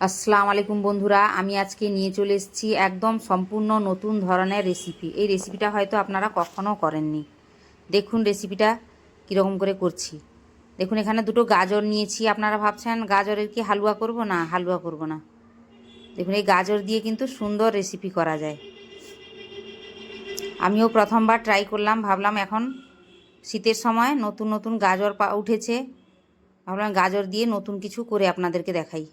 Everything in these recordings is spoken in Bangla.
আসসালামু আলাইকুম বন্ধুরা, আমি আজকে নিয়ে চলে এসেছি একদম সম্পূর্ণ নতুন ধরনের রেসিপি এই রেসিপিটা হয়তো আপনারা কখনও করেননি। দেখুন রেসিপিটা কীরকম করে করছি। দেখুন, এখানে দুটো গাজর নিয়েছি। আপনারা ভাবছেন গাজরের কি হালুয়া করব? না, হালুয়া করব না। দেখুন, এই গাজর দিয়ে কিন্তু সুন্দর রেসিপি করা যায়। আমিও প্রথমবার ট্রাই করলাম, ভাবলাম এখন শীতের সময় নতুন নতুন গাজর পা উঠেছে। ভাবলাম গাজর দিয়ে নতুন কিছু করে আপনাদেরকে দেখাই।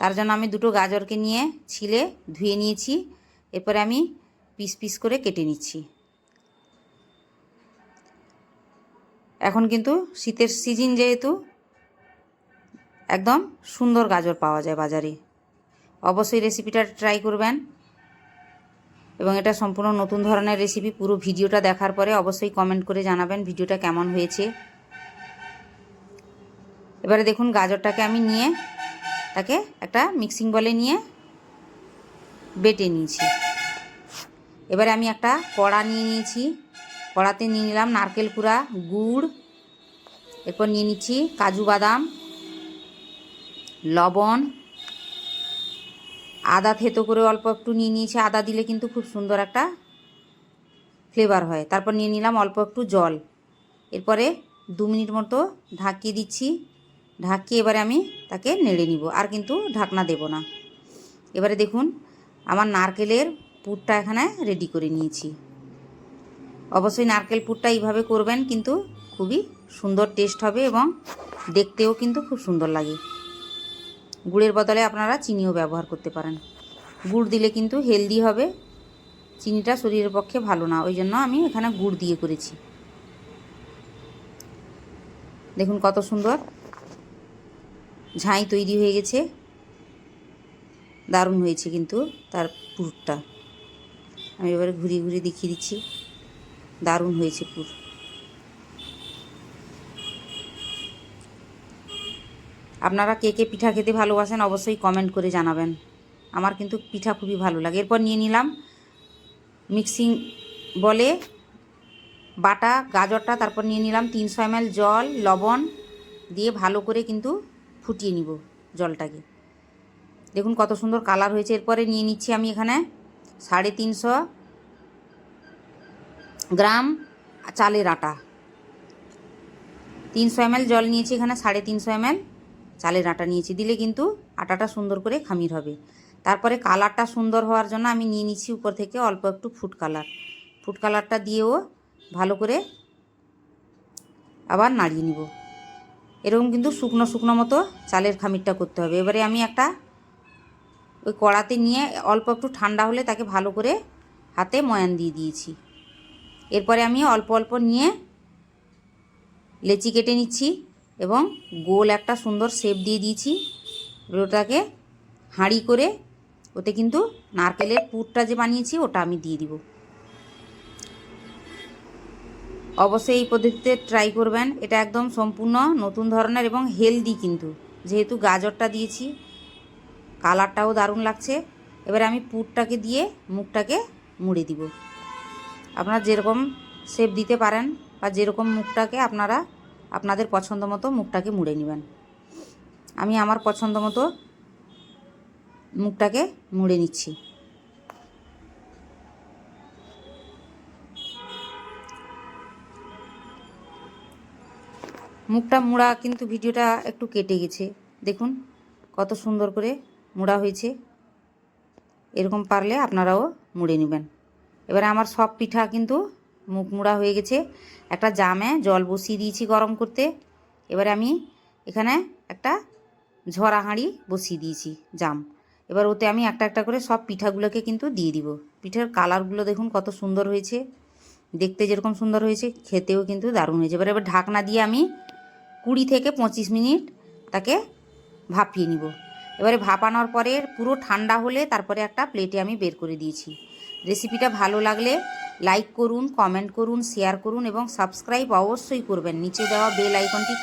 তার জন্য আমি দুটো গাজরকে নিয়ে ছিলে ধুয়ে নিয়েছি। এরপরে আমি পিস পিস করে কেটে নিচ্ছি। এখন কিন্তু শীতের সিজন যেহেতু, একদম সুন্দর গাজর পাওয়া যায় বাজারে। অবশ্যই রেসিপিটা ট্রাই করবেন। এবং এটা সম্পূর্ণ নতুন ধরনের রেসিপি, পুরো ভিডিওটা দেখার পরে অবশ্যই কমেন্ট করে জানাবেন ভিডিওটা কেমন হয়েছে। এবারে দেখুন গাজরটাকে আমি নিয়ে তাকে একটা মিক্সিং বলে নিয়ে বেটে নিয়েছি। এবারে আমি একটা কড়া নিয়ে নিয়েছি। কড়াতে নিয়ে নিলাম নারকেল কুড়া, গুড়, এরপর নিয়ে নিচ্ছি কাজু বাদাম, লবণ, আদা থেতো করে অল্প একটু নিয়ে নিয়েছি। আদা দিলে কিন্তু খুব সুন্দর একটা ফ্লেভার হয়। তারপর নিয়ে নিলাম অল্প একটু জল। এরপরে দু মিনিট মতো ঢাকিয়ে দিচ্ছি। ঢাকিয়ে এবারে আমি তাকে নেড়ে নিব, আর কিন্তু ঢাকনা দেব না। এবারে দেখুন, আমার নারকেলের পুরটা এখানে রেডি করে নিয়েছি। অবশ্যই নারকেল পুরটা এইভাবে করবেন কিন্তু খুবই সুন্দর টেস্ট হবে এবং দেখতেও কিন্তু খুব সুন্দর লাগে। গুড়ের বদলে আপনারা চিনিও ব্যবহার করতে পারেন। গুড় দিলে কিন্তু হেলদি হবে, চিনিটা শরীরের পক্ষে ভালো না, ওই জন্য আমি এখানে গুড় দিয়ে করেছি। দেখুন কত সুন্দর। ঝাঁই তৈরি হয়ে গেছে। দারুণ হয়েছে কিন্তু তার পুরটা। আমি এবারে ঘুরিয়ে ঘুরিয়ে দেখিয়ে দিচ্ছি। দারুণ হয়েছে পুর। আপনারা কে কে পিঠা খেতে ভালোবাসেন অবশ্যই কমেন্ট করে জানাবেন। আমার কিন্তু পিঠা খুবই ভালো লাগে। এরপর নিয়ে নিলাম মিক্সিং বলে বাটা, গাজরটা, তারপর নিয়ে নিলাম তিনশো এম জল, লবণ দিয়ে ভালো করে কিন্তু ফুটিয়ে নিব জলটাকে। দেখুন কত সুন্দর কালার হয়েছে। এরপরে নিয়ে নিচ্ছি আমি এখানে সাড়ে তিনশো গ্রাম চালের আটা। তিনশো এম জল নিয়েছি এখানে, সাড়ে তিনশো এম চালের আটা নিয়েছি। দিলে কিন্তু আটাটা সুন্দর করে খামির হবে। তারপরে কালারটা সুন্দর হওয়ার জন্য আমি নিয়ে নিচ্ছি উপর থেকে অল্প একটু ফুড কালার। ফুড কালারটা দিয়েও ভালো করে আবার নাড়িয়ে নিব। এরকম কিন্তু শুকনো শুকনো মতো চালের খামিরটা করতে হবে। এবারে আমি একটা ওই কড়াতে নিয়ে অল্প একটু ঠান্ডা হলে তাকে ভালো করে হাতে ময়ান দিয়ে দিয়েছি। এরপরে আমি অল্প অল্প নিয়ে লেচি কেটে নিচ্ছি এবং গোল একটা সুন্দর শেপ দিয়ে দিয়েছি। ওটাকে হাঁড়ি করে ওতে কিন্তু নারকেলের পুরটা যে বানিয়েছি ওটা আমি দিয়ে দিব। অবশ্যই এই পদ্ধতিতে ট্রাই করবেন। এটা একদম সম্পূর্ণ নতুন ধরনের এবং হেলদি কিন্তু। যেহেতু গাজরটা দিয়েছি কালারটাও দারুণ লাগছে। এবারে আমি পুরটাকে দিয়ে মুখটাকে মুড়ে দিব। আপনারা যেরকম শেপ দিতে পারেন বা যেরকম মুখটাকে আপনারা আপনাদের পছন্দ মতো মুখটাকে মুড়ে নেবেন। আমি আমার পছন্দ মতো মুখটাকে মুড়ে নিচ্ছি। মুখটা মুড়া, কিন্তু ভিডিওটা একটু কেটে গেছে। দেখুন কত সুন্দর করে মুড়া হয়েছে। এরকম পারলে আপনারাও মুড়ে নেবেন। এবারে আমার সব পিঠা কিন্তু মুখ মুড়া হয়ে গেছে। একটা জামে জল বসিয়ে দিয়েছি গরম করতে। এবারে আমি এখানে একটা ঝরা হাঁড়ি বসিয়ে দিয়েছি, জাম। এবার ওতে আমি একটা একটা করে সব পিঠাগুলোকে কিন্তু দিয়ে দিব। পিঠার কালারগুলো দেখুন কত সুন্দর হয়েছে। দেখতে যেরকম সুন্দর হয়েছে, খেতেও কিন্তু দারুণ হয়েছে। এবার এবার ঢাকনা দিয়ে আমি কুড়ি থেকে পঁচিশ মিনিট তাকে ভাপিয়ে নিব। এবারে ভাপানোর পরে পুরো ঠান্ডা হলে তারপরে একটা প্লেটে আমি বের করে দিয়েছি। রেসিপিটা ভালো লাগলে লাইক করুন কমেন্ট করুন শেয়ার করুন এবং সাবস্ক্রাইব অবশ্যই করবেন। নিচে দেওয়া বেল আইকনটি ক্লিক